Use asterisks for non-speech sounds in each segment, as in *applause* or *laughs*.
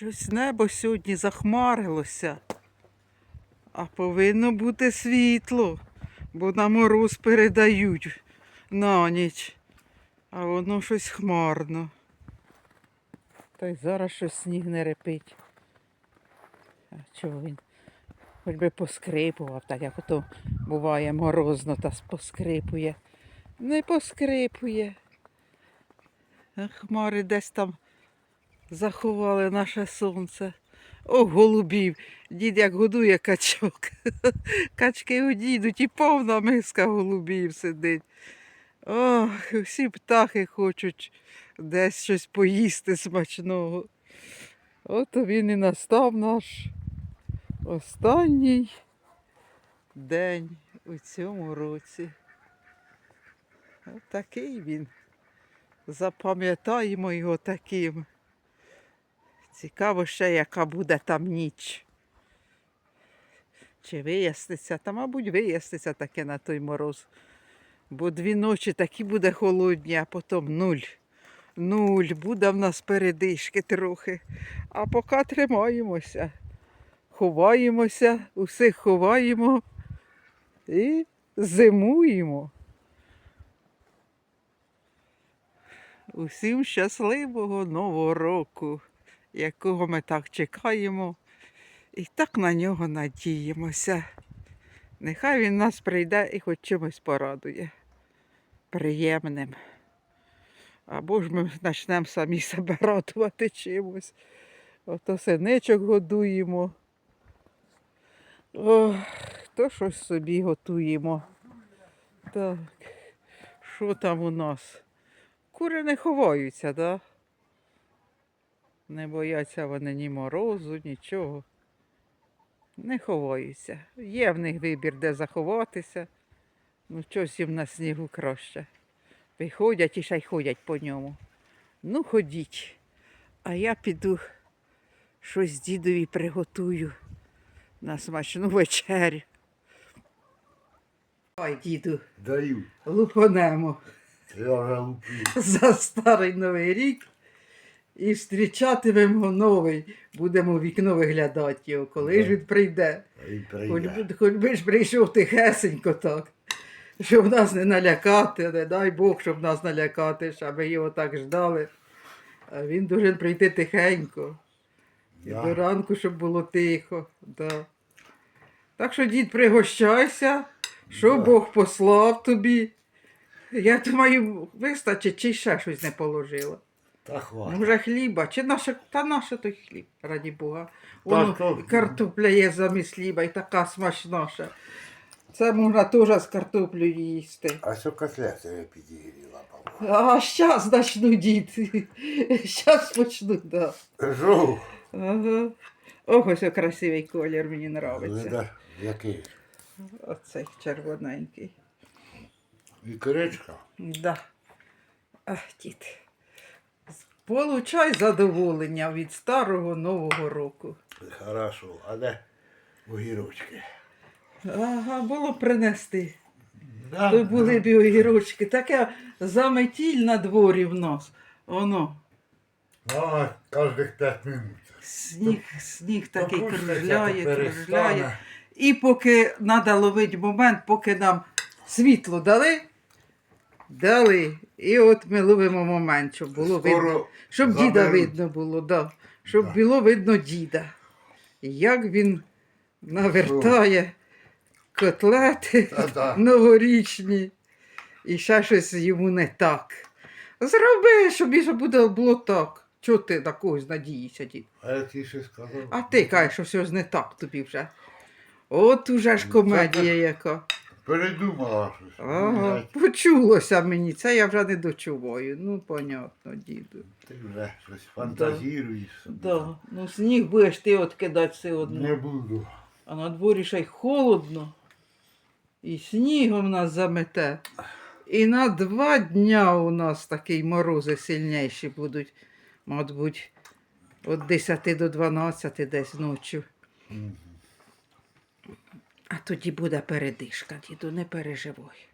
Щось небо сьогодні захмарилося, а повинно бути світло, бо на мороз передають на ніч, а воно щось хмарно. Та й зараз щось сніг не репить. А чого він? Хоч би поскрипував, так як ото буває морозно та поскрипує. Не поскрипує. Хмари десь там заховали наше сонце. О, голубів. Дід як годує качок. *laughs* Качки одійдуть і повна миска голубів сидить. Ох, всі птахи хочуть десь щось поїсти смачного. От він і настав наш останній день у цьому році. От такий він. Запам'ятаємо його таким. Цікаво ще, яка буде там ніч. Чи виясниться? Та, мабуть, виясниться таке на той мороз. Бо дві ночі такі буде холодні, а потім нуль. Нуль. Буде в нас передишки трохи. А поки тримаємося. Ховаємося, усіх ховаємо і зимуємо. Усім щасливого нового року, якого ми так чекаємо і так на нього надіємося. Нехай він нас прийде і хоч чимось порадує. Приємним. Або ж ми почнемо самі себе радувати чимось. Ото синичок годуємо. Ох, то щось собі готуємо. Так, що там у нас? Кури не ховаються, да? Не бояться вони ні морозу, нічого. Не ховаються. Є в них вибір, де заховатися. Ну, щось їм на снігу краще. Виходять і ще й ходять по ньому. Ну, ходіть. А я піду щось дідові приготую на смачну вечерю. Ой, діду, Даю. лупанемо Я вже луплю. за старий новий рік і зустрічатимемо новий. Будемо в вікно виглядати його, коли ж він прийде. Хоч, прийде. би- хоч би ж прийшов тихесенько так, щоб нас не налякати, не дай Бог, щоб нас налякати, щоб ми його так ждали. А він должен прийти тихенько. І до ранку, щоб було тихо. Да. Так що, дід, пригощайся, що Да. Бог послав тобі. Я думаю, вистачить, чи ще щось не положила. Та хватить. Може хліба, чи наше, та наше той хліб, раді Бога. Воно то- і картопля є замість хліба і така смачноша. Це можна теж з картоплею їсти. А що котлети я підігріла, баба? А щас почну діти. *laughs* Щас почну, да. Жу. Ага. Ох, ось о, красивий колір, мені подобається. Вида, який? Оцей червоненький. Вікоречка. Да. Ах, дід. Получай задоволення від старого Нового року. Хорошо. А де огірочки? Ага, було б принести. Да, То були б і огірочки. Таке заметіль на дворі в нас. Воно. А, кожних п'ять минут. Сніг, сніг такий кружляє, то кружляє. перестане. І поки треба ловити момент, поки нам світло дали, дали. І от ми ловимо момент, щоб було Скоро видно. Щоб заберуть. діда видно було, да. щоб Да. було видно діда. Як він навертає котлети Та-да. новорічні. І ще щось йому не так. Зроби, щоб буде було так. Чого ти на когось надієшся, дід? А я ті ще сказав. А ти кажеш, що щось не так тобі вже. От уже ж комедія яка. Передумала щось. Ага, Блядь, почулося мені, це я вже не дочуваю. Ну, понятно, діду. Ти вже щось фантазіруєш. собі. Да. Ну, сніг будеш ти от кидати все одно. Не буду. А на дворі ще й холодно. І снігом нас замете. І на два дня у нас такі морози сильніші будуть, мабуть, від 10 до 12 десь ночі. Мгм. А тоді буде передишка, діду, не переживай.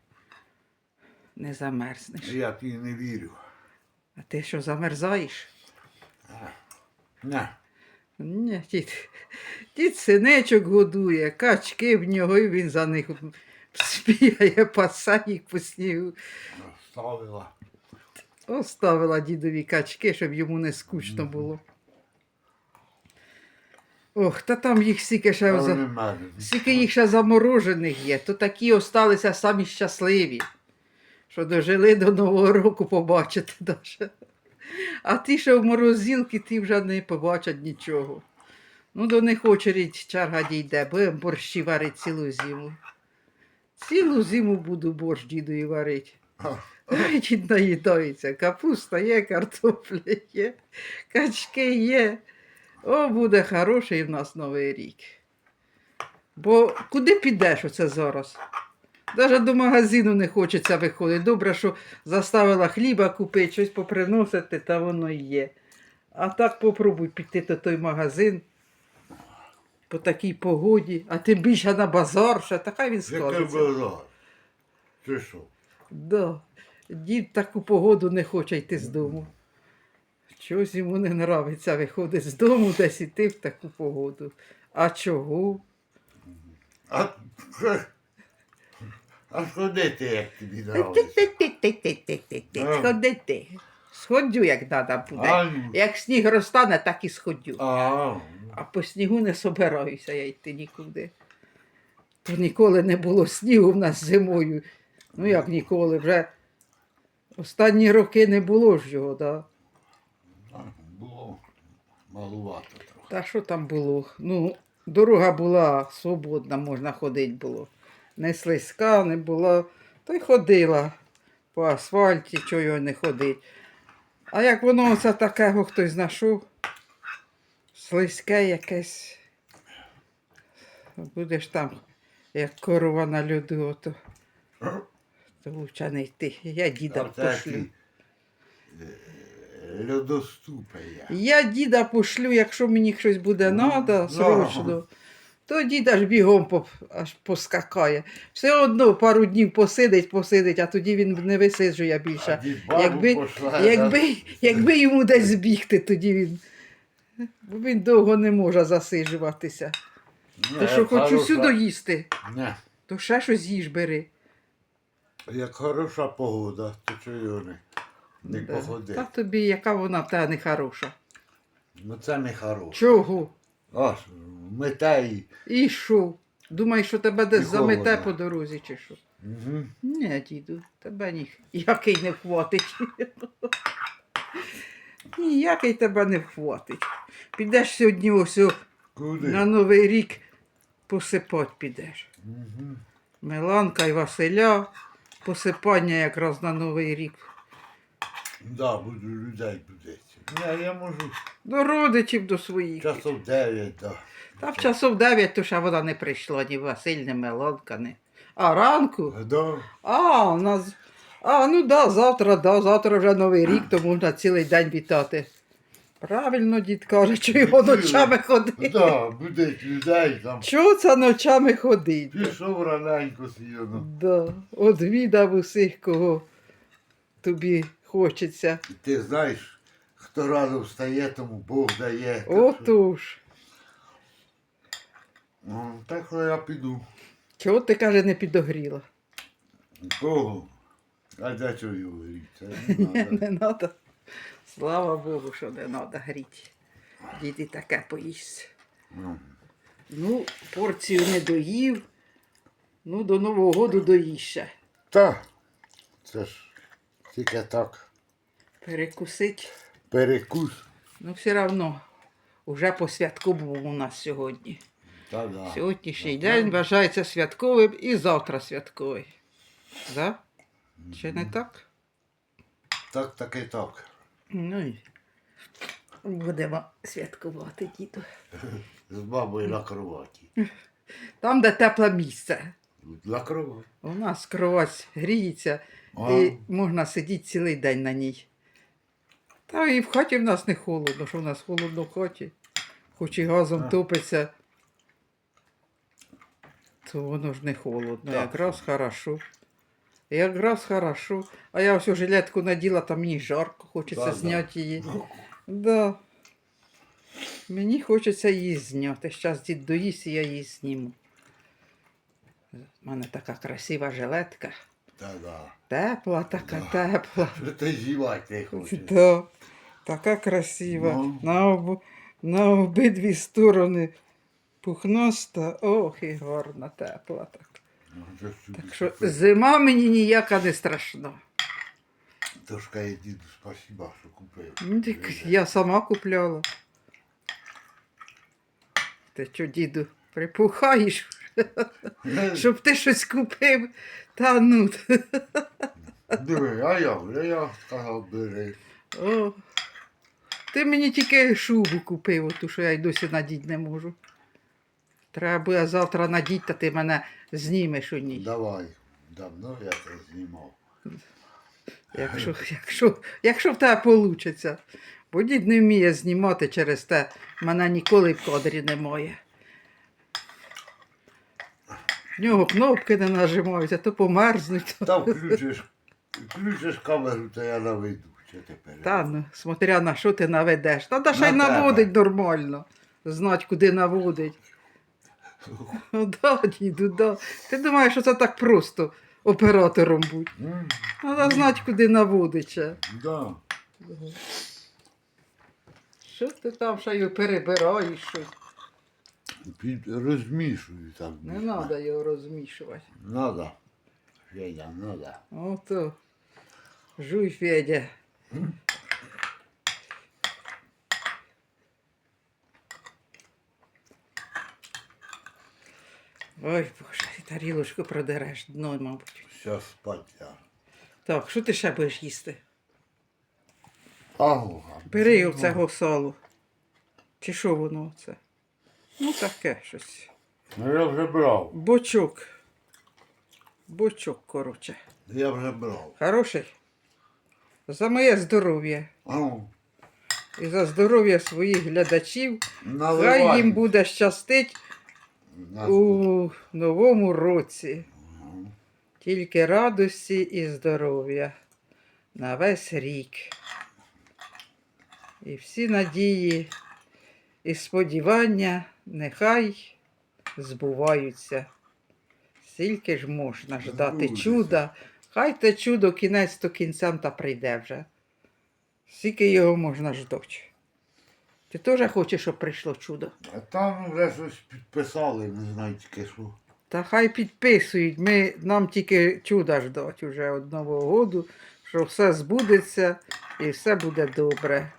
Не замерзнеш. Я тобі не вірю. А ти що замерзаєш? На. Ні, дід, дід синечок годує, качки в нього, і він за них спіяє, паса їх по снігу. Ставила. Оставила дідові качки, щоб йому не скучно було. Ох, та там їх стільки ще. За... Скільки їх ще заморожених є, то такі осталися самі щасливі, що дожили до Нового року побачити даже. А ті, що в морозилки, ті вже не побачать нічого. Ну, до них очередь черга дійде, будемо борщі варити цілу зиму. Цілу зиму буду борщ дідові варити. Дід наїдається. Капуста є, картопля є, качки є. О, буде хороший в нас новий рік. Бо куди підеш оце зараз? Навіть до магазину не хочеться виходити. Добре, що заставила хліба купити, щось поприносити, та воно є. А так попробуй піти до той магазин по такій погоді, а тим більше на базар, ще така він Який скажеться. базар? Ти що? Да. Дід таку погоду не хоче йти з дому. Чогось йому не нравиться виходить з дому, десь іти в таку погоду. А чого? А, а сходити, як тобі нравиться. Ти-ти-ти-ти-ти-ти-ти. А. Сходи ти. Сходю, як треба буде. А. Як сніг розтане, так і сходю. А, А по снігу не собираюся я йти нікуди. То ніколи не було снігу в нас зимою. Ну як ніколи, вже останні роки не було ж його, да? Малувато трохи. Та що там було? Ну, дорога була свободна, можна ходити було. Не слизька, не було. То й ходила по асфальті, чого не ходить. А як воно оце такого хтось знайшов, слизьке якесь, будеш там, як корова на льоду, ото, то лучше не йти. Я діда пошлю. Е. Я діда пошлю, якщо мені щось буде Ну, треба да. срочно, то дід аж бігом по, аж поскакає. Все одно пару днів посидить, посидить, а тоді він не висиджує більше. Якби, пошла, якби, якби йому десь збігти, тоді він. Бо він довго не може засиджуватися. Ні, То що хочу хороша- сюди їсти, Ні, то ще щось їж бери. як хороша погода, то чого не, не Да. походити. Та тобі, яка вона в тебе не хороша. Ну це не хороше. Чого? Аж мете і. І що? Думаєш, що тебе десь замете по дорозі, чи що? Угу. Ні, діду, тебе ні, який не хватить. *laughs* Ніякий тебе не хватить. Підеш сьогодні ось о, Куди? на Новий рік посипати підеш. Угу. Миланка і Василя. Посипання якраз на Новий рік. Да, буду людей будити. Ні, я можу До родичів до своїх. часов 9, да. Та в часов 9 то ще вона не прийшла, ні Василь, ні Миланка, ні. А ранку? Да. А, у нас. А, ну да, завтра, да, завтра вже новий рік, то можна цілий день вітати. Правильно, дід каже, що його ночами ходить. Да, будить людей там. Чого це ночами ходить? Пішов раненько сіяно. Да, одвідав усіх, кого тобі хочеться. Ти знаєш, хто рано встає, тому Бог дає. Отож. Ну, так я піду. Чого ти каже, не підогріла? Богу. А для чого його? Це не треба. Слава Богу, що не треба гріти. Діди таке поїсть. Ну, Ну, порцію не доїв. Ну, до Нового року доїсть ще. Та, це ж тільки так. Перекусить. Перекус. Ну, все одно, вже по святку був у нас сьогодні. Та да. Сьогоднішній Да. день вважається святковим і завтра святковий. Да? Чи не так? Так, так і так. Ну і будемо святкувати, діду. *laughs* З бабою на кроваті. Там, де тепле місце. На кроваті. У нас кровать гріється А. і можна сидіти цілий день на ній. Та і в хаті в нас не холодно, що в нас холодно в хаті. Хоч і газом А. топиться, то воно ж не холодно. Так. Якраз хорошо. Якраз хорошо. А я ось жилетку наділа, там мені жарко, хочеться Да, да. зняти її. Да. Мені хочеться її зняти. Зараз дід доїсть і я її зніму. У мене така красива жилетка. Та-да. Тепла, така тепла. Що ти зівати не хочеш? Да, така красива. Ну. На, об, на обидві сторони пухнаста. Ох, і гарна, тепла. Так. Ну, так що зима мені ніяка не страшна. Тож каже, діду, спасіба, що купив. Ну, так Я сама купляла. Ти що, діду, припухаєш, щоб ти щось купив. Та ну. Диви, а я, вже я сказав, бери. О. Ти мені тільки шубу купив, ту, що я й досі надіть не можу. Треба буде завтра надіть, та ти мене знімеш у ній. Давай. Давно я це знімав. Якщо, якщо, якщо в тебе вийде. Бо дід не вміє знімати через те, мене ніколи в кадрі немає. В нього кнопки не нажимаються, то померзнуть. Та включиш, включиш камеру, то я наведу. Що тепер? Та ну, смотря на що ти наведеш. Та ще й На наводить нормально. Знать, куди наводить. Ну, да, діду, да. Ти думаєш, що це так просто оператором бути. М, Треба знати, куди наводить. ще. Да. Що ти там ще й перебираєш щось? Під, розмішую там. Не треба його розмішувати. Надо. Федя, надо. Ото. Жуй, Федя. Ой, Боже, і тарілочку продереш дно, мабуть. Все спать я. Так, що ти ще будеш їсти? Ага. Бери оцього салу. Чи що воно це? Ну, таке щось. Ну я вже брав. Бочок. Бочок, коротше. Я вже брав. Хороший? За моє здоров'я. Ау. І за здоров'я своїх глядачів. Наливай. Хай їм буде щастить На- у новому році. Тільки радості і здоров'я на весь рік. І всі надії і сподівання нехай збуваються. Скільки ж можна ждати чуда, хай те чудо кінець то кінцем та прийде вже. Скільки його можна ждати. Ти теж хочеш, щоб прийшло чудо? А там вже щось підписали, не знаю тільки що. Та хай підписують, ми, нам тільки чуда ждать уже від Нового году, що все збудеться і все буде добре.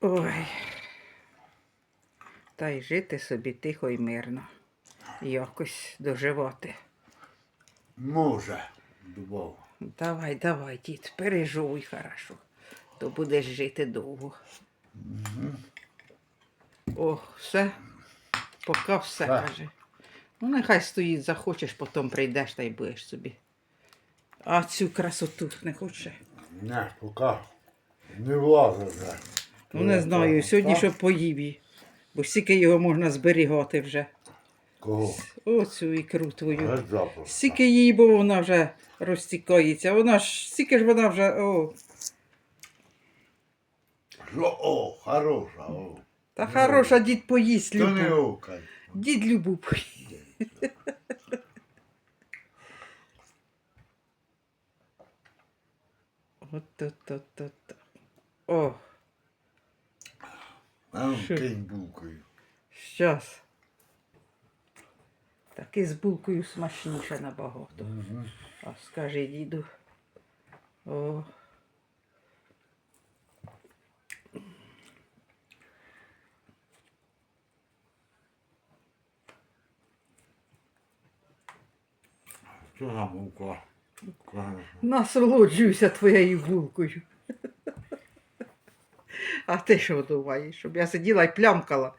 Ой. Та й жити собі тихо і мирно. Якось доживати. Може, думав. Давай, давай, дід, пережуй хорошо, то будеш жити довго. О, все. Поки все Так. каже. Ну, нехай стоїть, захочеш, потім прийдеш та й будеш собі. А цю красоту не хоче. Не, поки не влазить вже. Ну, не знаю, сьогодні щоб поїв її. Бо стільки його можна зберігати вже. Кого? Оцю ікру твою. Стільки її, бо вона вже розтікається. Вона ж, стільки ж вона вже. О. Що, о, хороша, о. Та хороша дід поїсть То не любу. окай. Дід любу поїсть. *laughs* От-от-от-от. О, А ну, Що? кинь булкою. щас. Так і з булкою смачніше набагато. Мгм. А скажи діду. О. Що за булка? Насолоджуюся твоєю булкою. А ти що думаєш, щоб я сиділа і плямкала?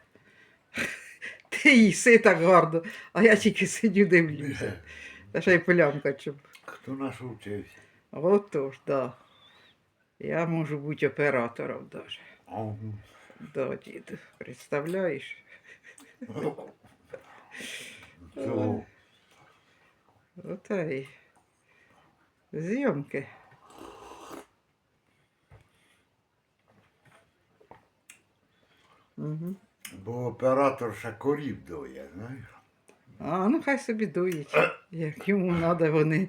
Ти їси так гарно, а я тільки сидю дивлюся. Та ще й плямкать, щоб. Хто наш вчився? Отож, да. Я можу бути оператором даже. Ага. Да, діду, представляєш? Цього. Ота й зйомки. Угу. Бо оператор ще корів доє, знаєш. А, ну хай собі дують. Як йому треба вони.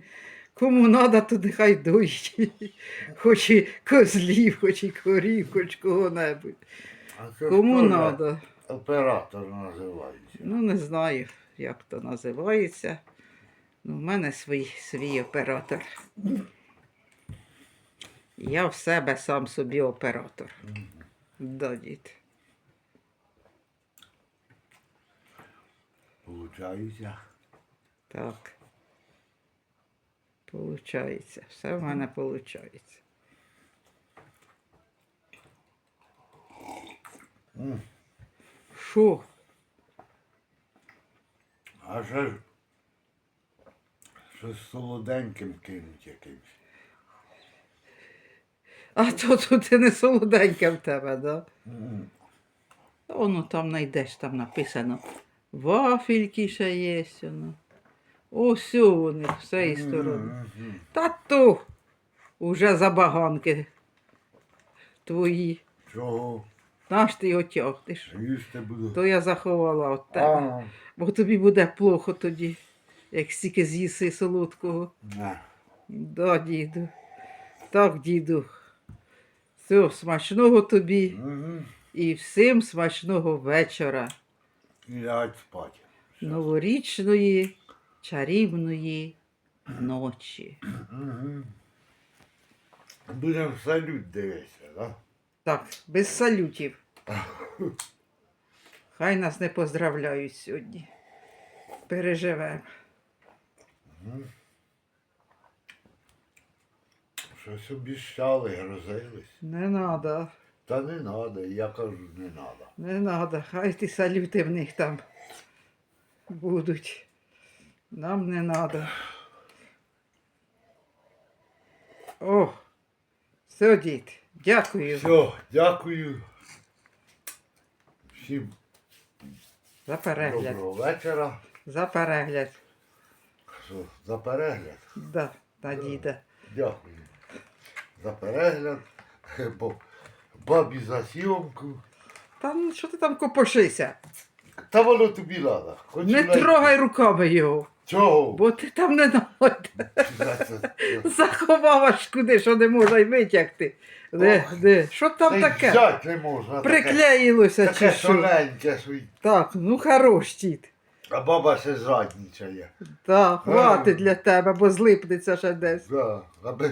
Кому треба, то нехай дують. Хоч і козлів, хоч і корів, хоч кого-небудь. Кому треба. Оператор називається. Ну, не знаю, як то називається. Ну, в мене свій, свій оператор. Я в себе сам собі оператор. Да, дід. Получається. Так. Получається. Все в мене. М. Що? А ще ж щось солоденьким кинуть якимось. А то тут і не солоденьке в тебе, да? М. Та Воно там знайдеш, там написано. Вафельки ще є. Воно. Ось вони, з цієї сторони. Та то уже забаганки твої. Чого? Наш ти його тягнеш. Їсти буду. То я заховала від тебе. Бо тобі буде плохо тоді, як стільки з'їси солодкого. не. Да, діду. Так, діду. Все, смачного тобі Мгм. і всім смачного вечора. І лягать спати. Новорічної, чарівної ночі. Будемо салют дивитися, так? Так, без салютів. *laughs* Хай нас не поздравляють сьогодні. Переживемо. Щось обіщали, грозились. Не надо, Та не треба, я кажу, не треба. не надо. Хай ті салюти в них там будуть. Нам не надо. О, все, дід, дякую Все, дякую. Всім за перегляд. доброго вечора. За перегляд. Що, за перегляд. Да, на діда. Дякую. За перегляд. Бо бабі за сйомку. Та ну що ти там копошися? Та воно тобі треба. Не трогай руками його, Чого? бо ти там не знайдеш. Заховав аж куди, що не можна й витягти. Де, Ох. де? Що там Та й таке? Взять не можна. таке- Приклеїлося чи Таке що? соленьке. що й- Так, ну хорош тіт. А баба ще жадничає. Так, хватить для тебе, бо злипнеться ще десь. Да, аби